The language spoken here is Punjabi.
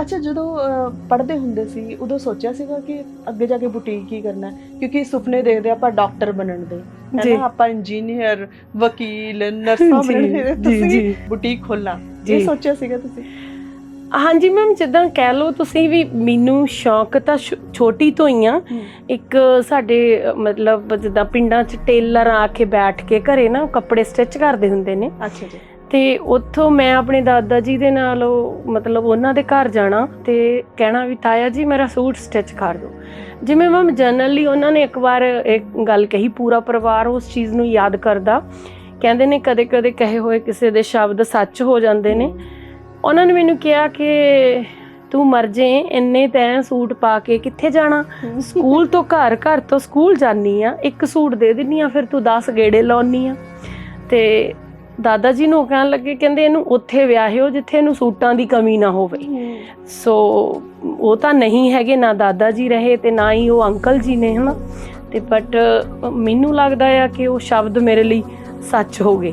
ਅੱਛਾ ਜਦੋਂ ਪੜ੍ਹਦੇ ਹੁੰਦੇ ਸੀ ਉਦੋਂ ਸੋਚਿਆ ਸੀਗਾ ਕਿ ਅੱਗੇ ਜਾ ਕੇ ਬੁਟੀਕ ਹੀ ਕਰਨਾ? ਕਿਉਂਕਿ ਸੁਪਨੇ ਦੇਖਦੇ ਆਪਾਂ ਡਾਕਟਰ ਬਣਨ ਦੇ ਹੈ। ਨਾ ਆਪਾਂ ਇੰਜੀਨੀਅਰ ਵਕੀਲ ਨਰਸਾਂ ਬਣਨ ਤੁਸੀਂ। ਬੁਟੀਕ ਖੋਲਣਾ। ਇਹ ਸੋਚਿਆ ਸੀਗਾ ਤੁਸੀਂ ਹਾਂਜੀ ਮੈਮ ਜਿੱਦਾਂ ਕਹਿ ਲਓ ਤੁਸੀਂ ਵੀ ਮੈਨੂੰ ਸ਼ੌਕ ਤਾਂ ਛੋਟੀ ਤੋਂ ਹੀ ਆ ਇੱਕ ਸਾਡੇ ਮਤਲਬ ਜਿੱਦਾਂ ਪਿੰਡਾਂ 'ਚ ਟੇਲਰ ਆ ਕੇ ਬੈਠ ਕੇ ਘਰੇ ਨਾ ਕੱਪੜੇ ਸਟਿਚ ਕਰਦੇ ਹੁੰਦੇ ਨੇ ਅੱਛਾ ਜੀ ਤੇ ਉੱਥੋਂ ਮੈਂ ਆਪਣੇ ਦਾਦਾ ਜੀ ਦੇ ਨਾਲ ਉਹ, ਮਤਲਬ ਉਹਨਾਂ ਦੇ ਘਰ ਜਾਣਾ ਤੇ ਕਹਿਣਾ ਵੀ, ਤਾਇਆ ਜੀ, ਮੇਰਾ ਸੂਟ ਸਟਿਚ ਕਰ ਦਿਓ। ਜਿਵੇਂ ਮੈਮ ਜਨਰਲੀ ਉਹਨਾਂ ਨੇ ਇੱਕ ਵਾਰ ਇੱਕ ਗੱਲ ਕਹੀ, ਪੂਰਾ ਪਰਿਵਾਰ ਉਸ ਚੀਜ਼ ਨੂੰ ਯਾਦ ਕਰਦਾ। ਕਹਿੰਦੇ ਨੇ, ਕਦੇ-ਕਦੇ ਕਹੇ ਹੋਏ ਕਿਸੇ ਦੇ ਸ਼ਬਦ ਸੱਚ ਹੋ ਜਾਂਦੇ ਨੇ। ਉਹਨਾਂ ਨੇ ਮੈਨੂੰ ਕਿਹਾ ਕਿ, ਤੂੰ ਮਰ ਜੇ, ਇੰਨੇ ਤੈਂ ਸੂਟ ਪਾ ਕੇ ਕਿੱਥੇ ਜਾਣਾ? ਸਕੂਲ ਤੋਂ ਘਰ ਘਰ ਤੋਂ ਸਕੂਲ ਜਾਨੀ ਆ। ਇੱਕ ਸੂਟ ਦੇ ਦਿੰਨੀ ਆ, ਫਿਰ ਤੂੰ 10 ਗੇੜੇ ਲਾਉਣੀ ਆ। ਤੇ ਦਾਦਾ ਜੀ ਨੂੰ ਕਹਿਣ ਲੱਗੇ ਕਹਿੰਦੇ ਇਹਨੂੰ ਉੱਥੇ ਵਿਆਹਿਓ ਜਿੱਥੇ ਇਹਨੂੰ ਸੂਟਾਂ ਦੀ ਕਮੀ ਨਾ ਹੋਵੇ। ਸੋ ਉਹ ਤਾਂ ਨਹੀਂ ਹੈਗੇ ਨਾ ਦਾਦਾ ਜੀ ਰਹੇ ਤੇ ਨਾ ਹੀ ਉਹ ਅੰਕਲ ਜੀ ਨੇ ਹਨਾ? ਤੇ ਬਟ ਮੈਨੂੰ ਲੱਗਦਾ ਆ ਕਿ ਉਹ ਸ਼ਬਦ ਮੇਰੇ ਲਈ ਸੱਚ ਹੋ ਗਏ।